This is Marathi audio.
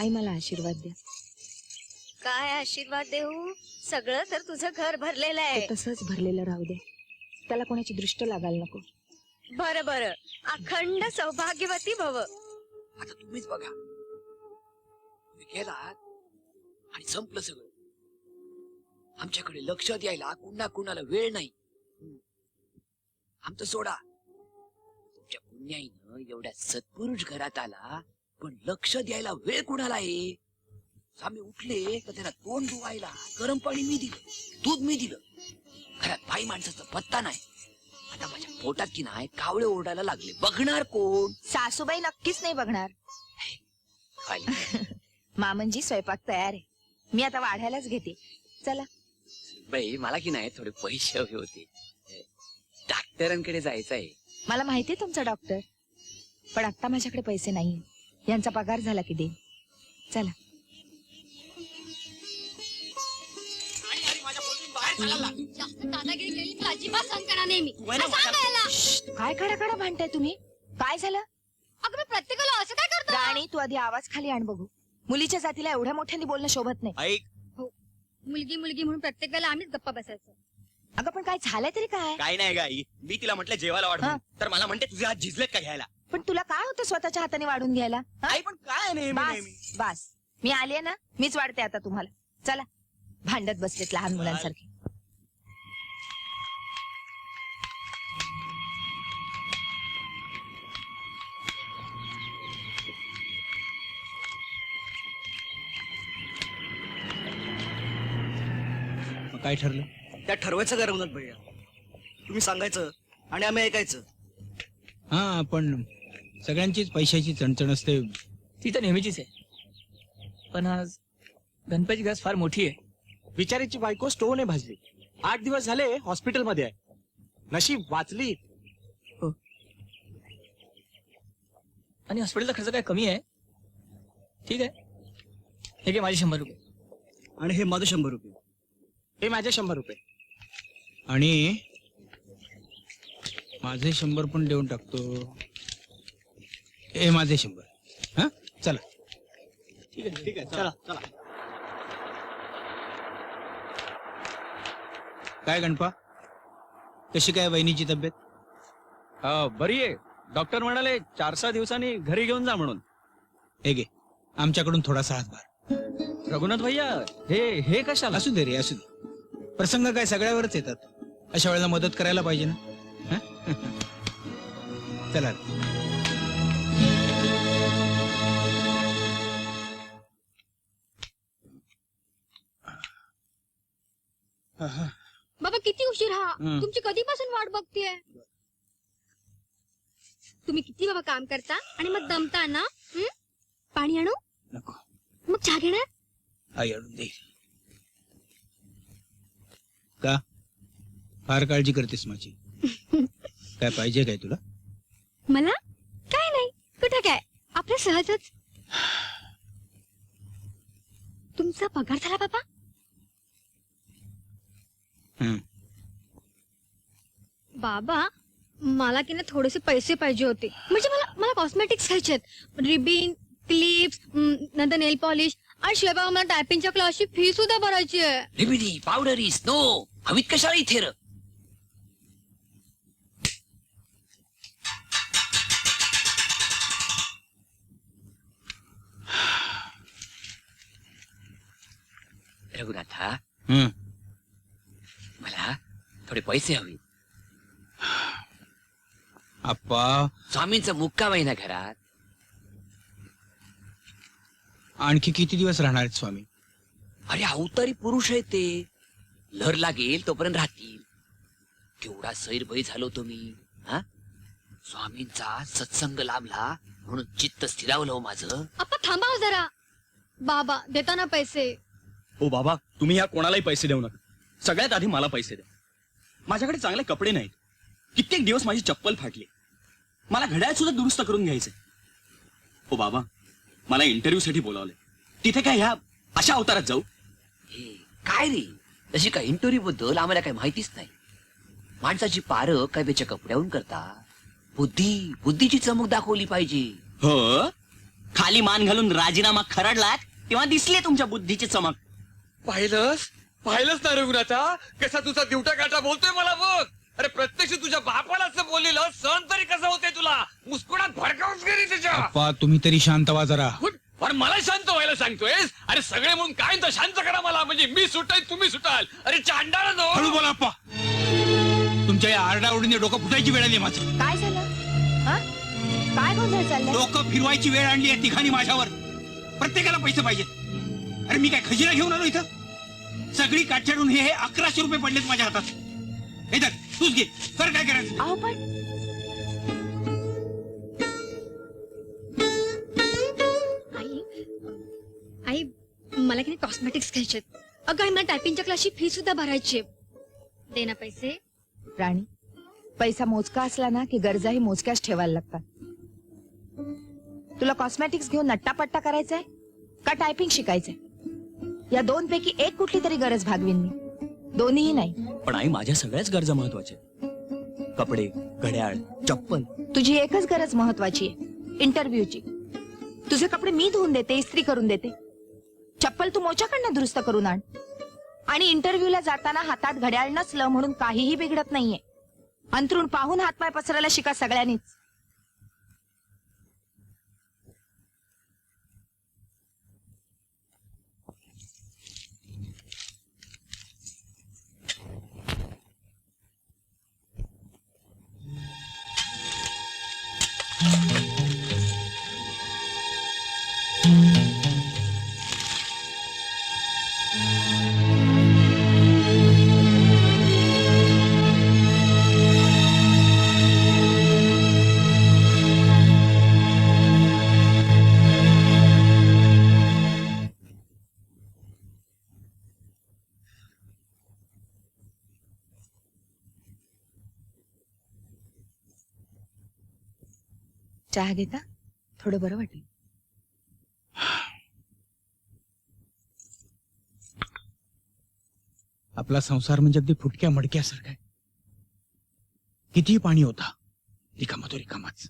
आई मला आशीर्वाद द्या काय आशीर्वाद देऊ? सगळं तर तुझं घर भरलेलं ते आहे तसंच भरलेलं राहू दे. त्याला कोणाची दृष्ट लागायला नको. बर बर. अखंड सौभाग्यवती भव. आता तुम्हीच बघा. तुम्ही गेलात आणि संपलं सगळं. आमच्याकडे लक्ष द्यायला कुणा कुणाला वेळ नाही. आमचं सोडा. तुमच्या पुण्याईनं एवढ्या सत्पुरुष घरात आला पण लक्ष द्यायला वेळ कुणाला आहे आम्ही उठले तर त्याला तोंड धुवायला गरम पाणी मी दिलं दूध मी दिलं. घरात बाई माणसाचा पत्ता नाही. आता माझ्या पोटात की नाही कावळे ओरडायला लागले. बघणार कोण? सासूबाई नक्कीच नाही बघणार. काय मामनजी स्वयंपाक तयार आहे. मी आता वाढायलाच घेते. चला. बाई मला की नाही थोडे पैसे हवे होते. डॉक्टरांकडे जायचं आहे मला माहितीये तुमचा डॉक्टर पण आता माझ्याकडे पैसे नाही यांचा पगार झाला की देईन चला. जास्त दादागिरी केली तर अजिबात सहन करणार नाही मी. वय ना असं सांगायला. काय खडा खडा भांडताय तुम्ही? काय झालं? अगं मी प्रत्येकाला असं काय करतो? राणी तू आधी आवाज खाली आण बघू. मुलीच्या जातीला एवढ्या मोठ्याने बोलणं शोभत नाही. ऐक. मुलगी मुलगी म्हणून प्रत्येकाला आम्हीच गप्पा बसायचो. अगं पण काय झालंय तरी काय? काय नाही गाई मी तिला म्हटलं जेवायला वाढ हा. तर मला म्हणते तुझे हात झिजलेत का घ्यायला? पण तुला काय होतं स्वतःच्या हाताने वाढून घ्यायला? हा? आई पण काय नेहमी नेहमी बास बास. मी आले ना मीच वाढते आता तुम्हाला. चला भांडत बसलेत लहान मुलांसारखे. मग काय ठरलं? त्या ठरवायचं का रघुनाथ भैया? तुम्ही सांगायचं आणि आम्ही ऐकायचं. हा पण सगळ्यांचीच पैशाची चणचण असते. ती तर नेहमीचीच आहे. पण आज गणपती गस फार मोठी आहे. बिचारीची बायको स्टोन भाजली. आठ दिवस झाले हॉस्पिटलमध्ये आहे. नशीब वाचली. आणि हॉस्पिटलचा खर्च काय कमी आहे? ठीक आहे. हे घे माझे शंभर रुपये. आणि हे माझं शंभर रुपये. हे माझे शंभर रुपये. आणि माझे शंभर पण देऊन टाकतो. हे माझे शंभर. हा? चला. ठीक आहे ठीक आहे चला चला काय गणपा? कशी काय वहिनीची तब्येत? बरी आहे. डॉक्टर म्हणाले चार सहा दिवसांनी घरी घेऊन जा म्हणून. हे घे. आमच्याकडून थोडासा हातभार. रघुनाथ भैया हे हे कशाला? असू दे रे असू दे. प्रसंग काय सगळ्यावरच येतात. अशा वेळेला मदत करायला पाहिजे ना? हा? चला बाबा किती उशीर हा. तुमची कधीपासून वाट बघतीये? तुम्ही किती बाबा काम करता आणि मग दमता ना हं? पाणी आणू? नको. मग चहा घेणार? आई आणून देईल का? फार काळजी करतेस माझी. काय पाहिजे काय तुला? मला? काय नाही. कुठं काय? आपलं सहजच. तुमचा पगार झाला बाबा. बाबा मला की ना थोडेसे पैसे पाहिजे होते. म्हणजे मला मला कॉस्मेटिक्स घ्यायचे आहेत. रिबिन क्लिप्स नंतर नेल पॉलिश आणि शिवाय बाबा मला टायपिंगच्या क्लासची फी सुद्धा भरायची आहे. रिबिनी पावडरी स्नो हवीत कशाला इथे र? रघुनाथा हं. थोडे पैसे हवे आप्पा स्वामींचा मुक्काम आहे ना घरात? आणखी किती दिवस राहणार आहेत स्वामी? अरे अवतारी पुरुष आहे ते. लहर लागेल तोपर्यंत राहतील. केवढा सैरभय झालो तुम्ही हा? स्वामींचा सत्संग लाभला म्हणून चित्त स्थिरावलं हो माझं. आपण थांबा हो जरा. बाबा देताना पैसे. ओ बाबा तुम्ही ह्या कोणालाही पैसे देऊ नका. सगळ्यात आधी मला पैसे द्या. माझ्याकडे चांगले कपडे नाहीत. कित्येक दिवस माझी चप्पल फाटली. मला घड्याळ सुद्धा दुरुस्त करून घ्यायचे ओ बाबा मला इंटरव्ह्यू साठी बोलावले तिथे काय ह्या अशा अवतारात जाऊ? हे काय रे? तशी काय इंटोरी बद्दल आम्हाला काही माहितीच नाही. माणसाची पारं काय बेच्या कपड्याहून करता? बुद्धी बुद्धीची चमक दाखवली पाहिजे. हो? खाली मान घालून राजीनामा खरडलात तेव्हा दिसले तुमच्या बुद्धीची चमक. पाहिलंस? पाहिलंस ना रघुनाथा कसा तुझा दिवटा काटा बोलतोय मला बघ. अरे प्रत्यक्ष तुझ्या बापाला असं बोललेलं सण तरी कसं होतंय तुला? मुस्कुडात भडकावूच गेली त्याच्या अप्पा तुम्ही तरी शांत व्हा जरा. पण मला शांत व्हायला सांगतोयस? अरे सगळे म्हणून काय तर शांत करा मला म्हणजे मी सुटाय तुम्ही सुटाल. अरे चांडाळ हळू बोला अप्पा तुमच्या या आरडाओरडीने डोकं फुटायची वेळ आली माझं काय झालं? हा? काय गोंधळ चाललाय? डोकं फिरवायची वेळ आणली आहे तिघांनी माझ्यावर. प्रत्येकाला पैसे पाहिजे अरे मी काय खजिना घेऊन आलो इथं? सगळी काठ्याडून हे हे अकराशे रुपये पडलेत माझ्या हातात. हे धर तूच घे. कर काय करायचं? अहो पण आई आई मला की नाही कॉस्मेटिक्स घ्यायचे अगं आई मला टायपिंगच्या क्लासची फी सुद्धा भरायची आहे. दे ना पैसे. राणी पैसा मोजका असला ना की गरजाही मोजक्याच ठेवायला लागतात. तुला कॉस्मॅटिक्स घेऊन नट्टापट्टा करायचंय? का टायपिंग शिकायचंय? या दोन पैकी एक कुठली तरी गरज भागवीन मी. दोन्हीही नाही. पण आई माझ्या सगळ्याच गरजा महत्त्वाच्या आहेत. कपडे घड्याळ चप्पल. तुझी एकच गरज महत्वाची आहे. इंटरव्ह्यूची तुझे कपडे मी धुवून देते इस्त्री करून देते. चप्पल तू मोच्याकडनं दुरुस्त करून आण. आणि इंटरव्ह्यूला जाताना हातात घड्याळ नसलं म्हणून काहीही बिघडत नाहीये. अंतरून पाहून हातपाय पसरायला शिका सगळ्यांनीच. चहा घेता? थोडं बरं वाटेल. आपला संसार म्हणजे अगदी फुटक्या मडक्यासारखा आहे. कितीही पाणी होता रिकामा तो रिकामाच.